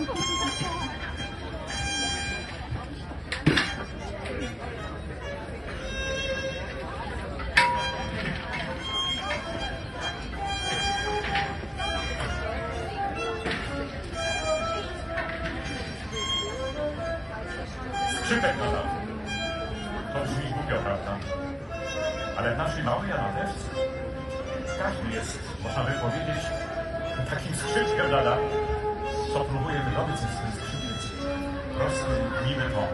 To brzmi głupio, prawda? Ale w naszej małej anatewce każdy jest, można by powiedzieć, takim skrzypkiem nadal co próbuje wyrobić ze swym skrzypiec prosty, miły ton.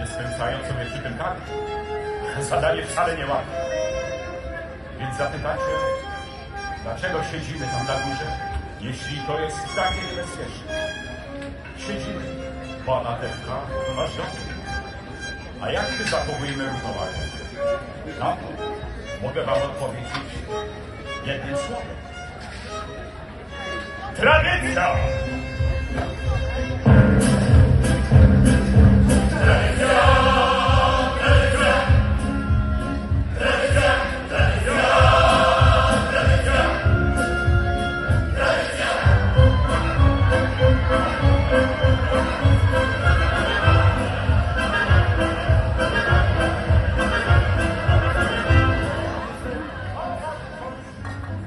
Nie spędzają sobie przy tym kary. Zadanie wcale nie łatwe. Więc zapytacie, dlaczego siedzimy tam na górze, jeśli to jest takie niebezpieczne? Siedzimy, bo Anatewka to nasz dom. A jak my zachowujemy równowagę? Na to mogę Wam odpowiedzieć jednym słowem. Tradycja!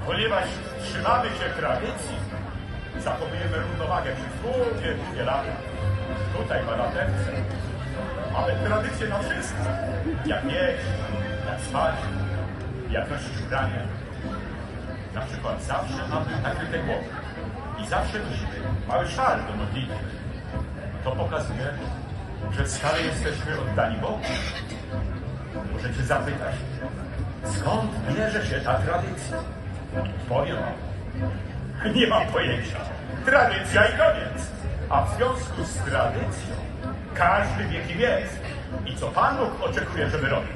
Ponieważ trzymamy się tradycji, zachowujemy równowagę długie, długie lata. Tutaj w Aratewce mamy tradycję na wszystko. Jak jeść, jak spać, jak nosić ubrania. Na przykład zawsze mamy nakryte głowy i zawsze nosimy mały szal do modlitwy. To pokazuje, że wcale jesteśmy oddani Bogu. Możecie zapytać, skąd bierze się ta tradycja? Powiem nie mam pojęcia. Tradycja i koniec. A w związku z tradycją każdy wie kim jest i co Pan Bóg oczekuje, żeby robił.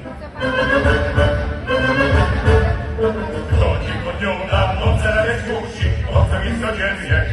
To dzień po dniu nam noc zarabiać musi, owcem jest codziennie,